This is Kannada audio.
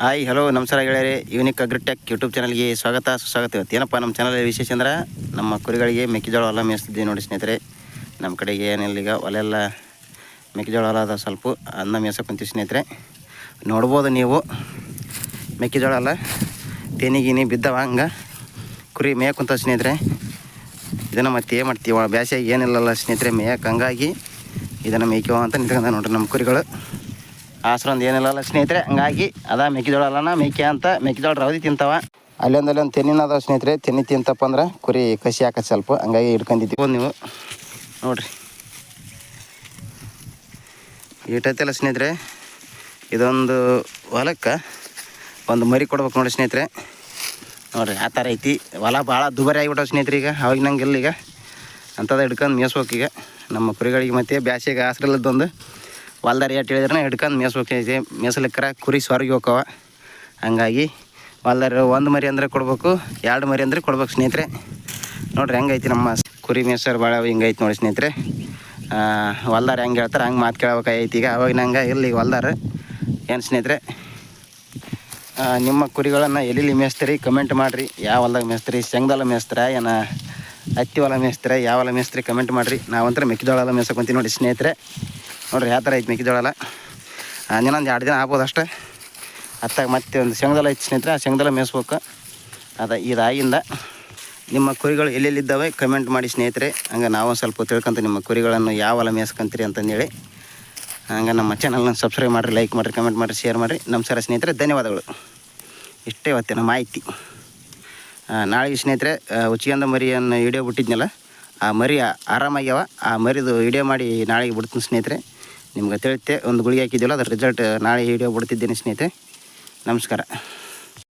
ಹಾಯ್ ಹಲೋ ನಮಸ್ಕಾರ ಗೆಳೆಯರೆ. ಯೂನಿಕ್ ಅಗ್ರಿಟೆಕ್ ಯೂಟ್ಯೂಬ್ ಚಾನಲ್ಗೆ ಸ್ವಾಗತ, ಸುಸ್ವಾಗತ ಇವತ್ತು. ಏನಪ್ಪ, ನಮ್ಮ ಚಾನಲ್ ವಿಶೇಷ ಅಂದ್ರೆ ನಮ್ಮ ಕುರಿಗಳಿಗೆ ಮೆಕ್ಕೆಜೋಳ ಹೊಲ ಮೇಯಿಸ್ತಿದ್ದೀವಿ ನೋಡಿ ಸ್ನೇಹಿತರೆ. ನಮ್ಮ ಕಡೆಗೆ ಏನಿಲ್ಲ ಈಗ ಮೆಕ್ಕೆಜೋಳ ಹೊಲ ಅದ ಸ್ವಲ್ಪ ಅನ್ನ ಮೇಯ್ಸಕ್ಕೆ ಕುಂತೀವಿ ಸ್ನೇಹಿತರೆ. ನೋಡ್ಬೋದು ನೀವು. ಮೆಕ್ಕೆಜೋಳ ಅಲ್ಲ ತೆನಿ ಗಿನಿ ಬಿದ್ದವ ಹಂಗೆ ಕುರಿ ಮೇಯಕ್ಕೆ ಕುಂತ ಸ್ನೇಹಿತರೆ. ಇದನ್ನು ಮತ್ತೆ ಏನು ಮಾಡ್ತೀವಿ? ಬ್ಯಾಸಿಯಾಗಿ ಏನಿಲ್ಲಲ್ಲ ಸ್ನೇಹಿತರೆ ಮೇಯಕ್ಕೆ ಹಂಗಾಗಿ ಇದನ್ನು ಮೇಯ್ಕೋ ಅಂತ ನಿಂತ್ಕೊಂಡ ನೋಡ್ರಿ ನಮ್ಮ ಕುರಿಗಳು. ಆಸರೊಂದು ಏನಿಲ್ಲಲ್ಲ ಸ್ನೇಹಿತರೆ. ಹಂಗಾಗಿ ಅದ ಮೆಕ್ಕೆಜೋಳ ಮೇಕೆ ಅಂತ ಮೆಕ್ಕೆಜೋಳ ರವದಿ ತಿಂತಾವ. ಅಲ್ಲೊಂದು ಅಲ್ಲೊಂದು ತೆನ್ನಿನ ಅದಾವ ಸ್ನೇಹಿತರೆ. ತೆನ್ನಿ ತಿಂತಪ್ಪ ಅಂದ್ರೆ ಕುರಿ ಕಸಿ ಹಾಕ ಸ್ವಲ್ಪ. ಹಂಗಾಗಿ ಹಿಡ್ಕೊಂಡಿದ್ದೀವಿ ನೀವು. ನೋಡ್ರಿ. ಇಟ್ಟೈತಲ್ಲ ಸ್ನೇಹಿತರೆ. ಇದೊಂದು ಹೊಲಕ್ಕೆ ಒಂದು ಮರಿ ಕೊಡ್ಬೇಕು ನೋಡಿ ಸ್ನೇಹಿತರೆ. ನೋಡ್ರಿ ಆ ಥರ ಐತಿ. ಹೊಲ ಭಾಳ ದುಬಾರಿ ಆಗಿಬಿಟ್ಟವು ಸ್ನೇಹಿತರೆ ಈಗ. ಅವಾಗ ಇಲ್ಲ ಈಗ. ಅಂಥದ್ದು ಹಿಡ್ಕೊಂಡು ಮೇಯಿಸ್ಬೇಕು ಈಗ. ನಮ್ಮ ಕುರಿಗಳಿಗೆ ಮತ್ತೆ ಬ್ಯಾಸಿಗೆ ಆಸರಿಲ್ಲದೊಂದು ಹೊಲ್ದಾರ ಏಟ್ ಹೇಳಿದ್ರೆ ಹಿಡ್ಕೊಂಡು ಮೇಯ್ಸ್ಬೇಕೈತಿ ಮೇಯ್ಸಲಿಕ್ಕರ ಕುರಿ ಸ್ವರ್ಗಿ ಹೋಕವ ಹಂಗಾಗಿ ಹೊಲ್ದಾರ ಒಂದು ಮರಿ ಅಂದರೆ ಕೊಡ್ಬೇಕು, ಎರಡು ಮರಿ ಅಂದರೆ ಕೊಡ್ಬೇಕು ಸ್ನೇಹಿತರೆ. ನೋಡ್ರಿ ಹೆಂಗೈತಿ ನಮ್ಮ ಕುರಿ ಮೇಸರು ಭಾಳ ಹಿಂಗೈತಿ ನೋಡಿ ಸ್ನೇಹಿತರೆ. ಹೊಲ್ದಾರ ಹೆಂಗೆ ಹೇಳ್ತಾರೆ, ಹಂಗೆ ಮಾತು ಕೇಳಬೇಕಾಗೈತಿ ಈಗ. ಅವಾಗ ನಂಗೆ ಇಲ್ಲಿ ಹೊಲ್ದಾರ ಏನು ಸ್ನೇಹಿತರೆ? ನಿಮ್ಮ ಕುರಿಗಳನ್ನು ಎಲ್ಲಿ ಮೇಯಿಸ್ತೀರಿ? ಕಮೆಂಟ್ ಮಾಡಿರಿ. ಯಾವ ಹೊಲ್ದಾಗ ಮೇಯಿಸ್ತೀರಿ? ಶೇಂಗದಲ್ಲ ಮೇಯಿಸ್ತೀರ? ಏನ ಹತ್ತಿ ಹೊಲ ಮೇಯಿಸ್ತೀರ? ಯಾವ ಹೊಲ ಮೇಯಿಸ್ತೀರಿ? ಕಮೆಂಟ್ ಮಾಡಿರಿ. ನಾವಂತರ ಮೆಕ್ಕೆಜೋಳ ಎಲ್ಲ ಮೇಯ್ಸಕೊಂತೀವಿ ನೋಡಿ ಸ್ನೇಹಿತರೆ. ನೋಡ್ರಿ, ಯಾವ ಥರ ಐತೆ ಮೆಕ್ಕೆಜೋಳ ಎಲ್ಲ? ಎರಡು ದಿನ ಆಗ್ಬೋದು ಅಷ್ಟೇ. ಅತ್ತಾಗ ಮತ್ತೆ ಒಂದು ಶೇಂಗದಲ್ಲ ಐತೆ ಸ್ನೇಹಿತರೆ, ಆ ಶೇಂಗದಲ್ಲ ಮೇಯಿಸ್ಬೇಕು. ಅದ, ಇದಾಗಿಂದ ನಿಮ್ಮ ಕುರಿಗಳು ಎಲ್ಲೆಲ್ಲಿದ್ದಾವೆ ಕಮೆಂಟ್ ಮಾಡಿ ಸ್ನೇಹಿತರೆ. ಹಂಗೆ ನಾವು ಸ್ವಲ್ಪ ತಿಳ್ಕೊಂತ ನಿಮ್ಮ ಕುರಿಗಳನ್ನು ಯಾವ ಹೊಲ ಮೇಯಿಸ್ಕೊಂತೀರಿ ಅಂತಂದೇಳಿ. ಹಂಗೆ ನಮ್ಮ ಚಾನಲ್ನ ಸಬ್ಸ್ಕ್ರೈಬ್ ಮಾಡಿರಿ ಲೈಕ್ ಮಾಡಿರಿ ಕಮೆಂಟ್ ಮಾಡಿರಿ ಶೇರ್ ಮಾಡಿರಿ. ನಮಸ್ಕಾರ ಸ್ನೇಹಿತರೆ, ಧನ್ಯವಾದಗಳು. ಇಷ್ಟೇ ಇವತ್ತಿನ ಮಾಹಿತಿ. ನಾಳೆ ನಾಳೆಗೆ ಸ್ನೇಹಿತರೆ ಉಚಿಗಂದ ಮರಿಯನ್ನು ವಿಡಿಯೋ ಬಿಟ್ಟಿದ್ನಲ್ಲ, ಆ ಮರಿ ಆರಾಮಾಗ್ಯಾವ? ಆ ಮರಿದು ವಿಡಿಯೋ ಮಾಡಿ ನಾಳೆಗೆ ಬಿಡ್ತೀನಿ ಸ್ನೇಹಿತರೆ. ನಿಮ್ಗೆ ತಿಳಿತೆ ಒಂದು ಗುಳಿಗೆ ಹಾಕಿದ್ದೀವಲ್ಲ ಅದರ ರಿಸಲ್ಟ್ ನಾಳೆ ವಿಡಿಯೋ ಬಿಡ್ತಿದ್ದೀನಿ ಸ್ನೇಹಿತೆ ನಮಸ್ಕಾರ.